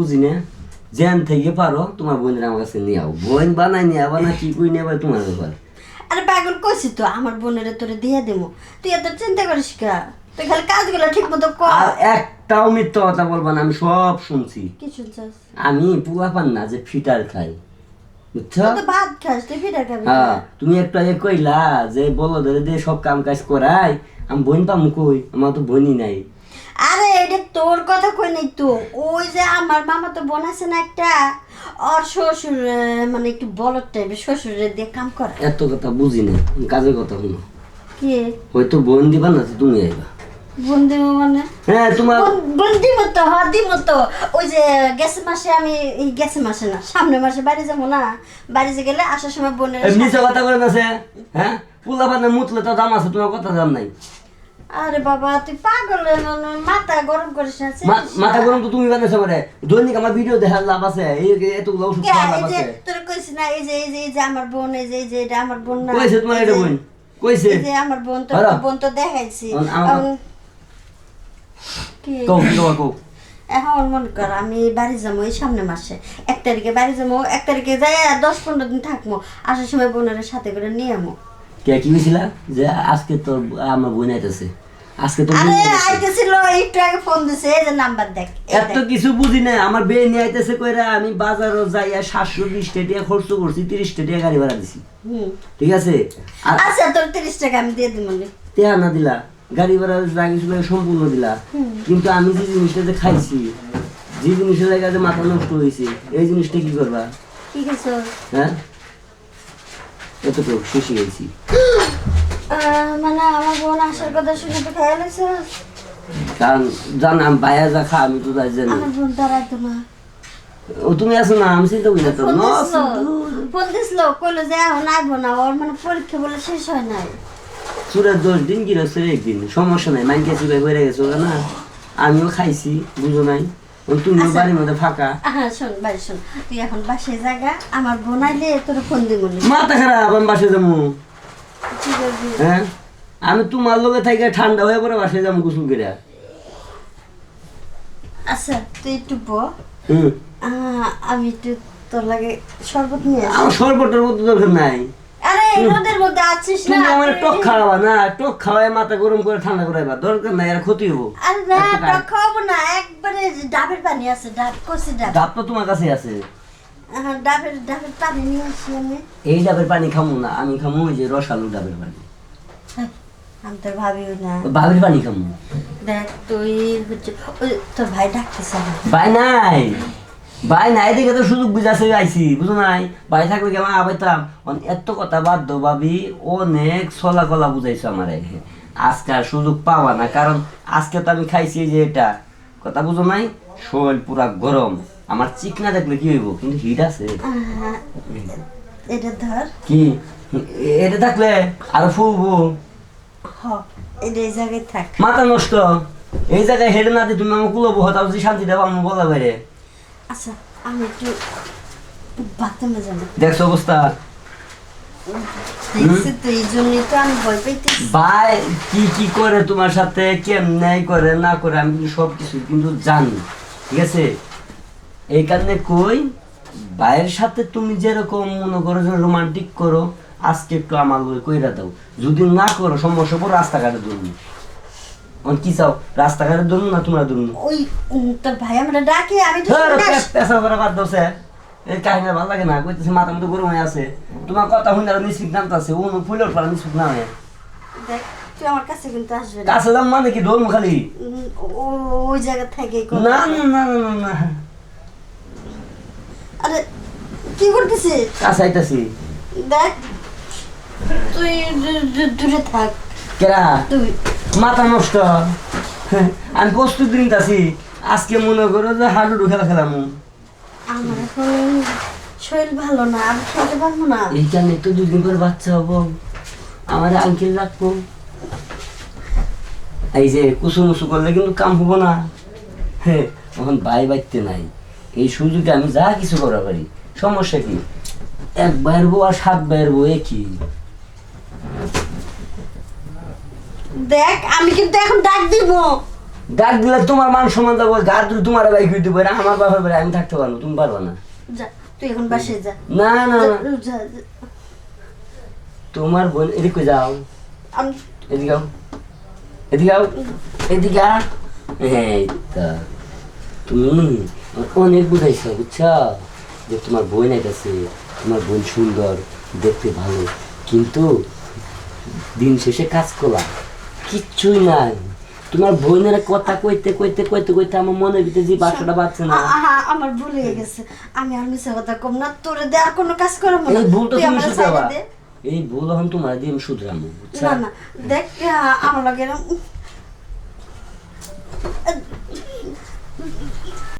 বুঝি না জেন থেকে পারো তোমার বোনের আমার কাছে নিয়ে আও। বোন বানাই নিয়ে আবার না কি কই নিয়ে আবার তোমার ব্যাপার আরে পাগল কইছি তো আমার বোনের তোরে দিয়ে দেবো। তুই এত চিন্তা করিস কা তুই খালি কাজগুলো ঠিক মতো কর। আর একটাও মিথ্যা কথা বলবা না আমি সব শুনছি। কি শুনছস? আমি পুলা পান না যে ফিটার খাই। বুঝছ? তো ভাত খাস তুই ফিরে খাবি হ্যাঁ তুমি একটু আগে কইলা যে বলো ধরে দিয়ে সব কাম কাজ করাই আমি বোন পামু কই? আমার তো বোনই নাই। আরে এটা তোর কথা কই নাই তো? ওই যে আমার মামা তো বোন না একটা ওর শ্বশুর মানে একটু বলদ টাইপের শ্বশুরের দিয়ে কাম করে। এত কথা বুঝি না কাজের কথা শুনো। কি? হয়তো বোন দিবা না তুমি আইবা। বোন মানে? হ্যাঁ তোমার বোন- বোন দিব তো হ দিব তো। ওই যে গেছে মাসে আমি এই গেছে মাসে না সামনে মাসে বাড়ি যাব না। বাড়ি যে গেলে আসার সময় বোনের মিছে কথা বলেন আছে হ্যাঁ? পুলা পান মুতলে তো দাম আছে তোমার কথা জান নাই। আরে বাবা তুই পাগল মানে মাথা গরম করিস না মাথা গরম তো তুমি বানাইছো করে দৈনিক আমার ভিডিও দেখার লাভ আছে। এই এতগুলো ওষুধ কে, খাওয়ার লাভ আছে। তোর কইছিস না এই যে এই যে এই যে আমার বোন এই যে এই যে এটা আমার বোন না। কইছে তোমার এটা বোন। কইছে। এই যে আমার বোন তো বোন তো দেখাইছি। কি? এখন মনে কর আমি বাড়ি যাব এই সামনে মাসে। এক তারিখে বাড়ি যাব এক তারিখে যাই দশ পনেরো দিন থাকব। আসার সময় বোনের সাথে করে নিয়ে আমো। কে কি কইছিলা? যে আজকে তোর আমার বোন আইতেছে। আজকে বোন আরে। আইতেছিল একটু আগে ফোন দিছে এই যে নাম্বার দেখ এত কিছু বুঝি না আমার নিয়ে আইতেছে কইরা আমি বাজারও যাইয়া সাতশো বিশ টাকা খরচ করছি তিরিশ টাকা গাড়ি ভাড়া দিছি। ঠিক আছে? আচ্ছা তোর তিরিশ টাকা আমি দিয়ে দিব তেহা না দিলা গাড়ি ভাড়া লাগে সম্পূর্ণ দিলা। কিন্তু আমি যে জিনিসটা যে খাইছি যে জিনিসের জায়গাতে মাথা নষ্ট হয়েছে এই জিনিসটা কি করবা? কি কিছু? হ্যাঁ? এতটুকু খুশি হয়েছি মানে আমার বোন আসার কথা শুনে তো আছে কারণ জান আমি বাইরে যা খা আমি তো যাই জানি। আমার বোন দাঁড়াইতো না ও তুমি আছো না আমি চিন্তা করি না তো। ফোন না, দিছিল। ফোন দিছিল কইলো যে এখন আইবো না ওর মানে পরীক্ষা বলে শেষ হয় নাই। চুরের দশ দিন কি রয়েছে একদিন সমস্যা নাই মাইকে চুরে হয়ে গেছো না। আমিও খাইছি বুঝো নাই। তুমি আচ্ছা। বাড়ির মধ্যে ফাঁকা। হ্যাঁ শোন বাড়ি শোন। তুই এখন বাসায় জায়গা আমার বোন আইলে তোর ফোন দিব মাথা খারাপ আমি বাসে যাব। হ্যাঁ? আমি তোমার লোকে থাকি ঠান্ডা হয়ে পরে বাসে যাব গোসল করে আচ্ছা তুই একটু আমি একটু তোর লাগে শরবত নিয়ে আমার মতো দরকার নাই। আরে রোদের মধ্যে আছিস না তুমি আমার টক খাওয়াবা না টক খাওয়াই মাথা গরম করে ঠান্ডা করাইবা দরকার নাই আর ক্ষতি হব। আরে না টক খাওয়াবো না একবারে ডাবের পানি আছে ডাব কষি ডাব। ডাব তো তোমার কাছে আছে। এই ডাবের পানি খামু না আমি খামু ওই যে রসালু ডাবের পানি। হ্যাঁ, আমি তোর ভাবিও না। ওই পানি খামু। দেখ তুই হচ্ছে তোর ভাই ডাকতেছে আমার। ভাই নাই। ভাই নাই দেখে তো সুযোগ বুঝাছে আইছি বুঝো নাই? ভাই থাকলে কেমন? আবাইতাম এত কথা বাদ ভাবি। অনেক চলা কলা বুঝাইছো আমার আজকে আর সুযোগ পাওয়া না কারণ আজকে তো আমি খাইছি যে এটা। কথা বুঝো নাই? শরীর পুরা গরম। আমার চিকনা দেখলে কি হইব? কিন্তু হিট আছে। এটা ধর। কি? এটা থাকলে আর ফুলবো। এই জায়গায় থাক। মাথা নষ্ট। এই জায়গায় হেঁটে না তুমি আমাকে কুলবো হতাম যে শান্তি দেবো আমি বলা বাইরে। আচ্ছা আমি একটু বাথরুমে যাব। দেখছ অবস্থা? ভাই কি কি করে তোমার সাথে কেমনে করে না করে আমি কিন্তু সব কিছু কিন্তু জানি। ঠিক আছে? এই কারণে কই ভাইয়ের সাথে তুমি যেরকম মনে করো যে রোমান্টিক করো আজকে একটু আমার লগে কইরা দাও। যদি না করো সমস্যা পড়ো রাস্তাঘাটে ধরুন। কি চাও রাস্তাঘাটে ধরুন না তোমরা ধরুন? ওই তোর ভাই আমরা ডাকে আমি তো পেশা করে বাদ এই কাহিনী ভালো লাগে না কইতেছে মাথা মতো গরম হয়ে আছে। তোমার কথা শুনে আর নিশ্চিত নামতে আছে ও ফুলের পর নিশ্চিত নামে। দেখ তুই আমার কাছে কিন্তু আসবে কাছে দাম মানে কি খালি? ওই জায়গা থেকে না না না না না। আরে কি করতেছিস? কাছে আইতাছি দেখ তুই দূরে থাক। কেরা? তুই। মাথা নষ্ট। আমি প্রস্তুত নিতেছি। আজকে মনে করো যে হাডুডু খেলা খেলাম। আমার এখন শরীর ভালো না আমি খেতে পারব না। এইখানে তো দুদিন করে বাচ্চা হব। আমার আঙ্কেল রাখব। এই যে কুসু মুসু করলে কিন্তু কাম হব না। হ্যাঁ এখন বাই বাইতে নাই। এই সুযোগে আমি যা কিছু করা পারি। সমস্যা কি? এক বাইর বউ আর সাত বাইর বউ একই। দেখ আমি কিন্তু এখন ডাক দিব। ডাক দিলে তোমার মান গার দুটো তোমার বাইক হইতে পারে আমার বাড়ি আমি থাকতে পারব তুমি পারব না। যা তুই এখন বাসে যা। না না। তোমার বোন এদিকে যাও? এদিকে এদিকে এদিকে হ্যাঁ। তুমি অনেক বুঝাইছো বুঝছ যে তোমার তোমার বোন সুন্দর দেখতে ভালো। কিন্তু দিন শেষে কাজ করা। কিচ্ছুই নাই। তোমার বোনের কথা কইতে কইতে কইতে কইতে আমার মনের ভিতরে যে বাসাটা বাচ্চা না। আমার ভুল হয়ে গেছে। আমি আর মিশা কথা কম না। তোরে দে আর কোনো কাজ করাবো না। এই ভুলটা তুমি শুধরাবা। এই ভুল এখন তোমার দিয়ে আমি শুধরামো না না। দেখ আমার লগে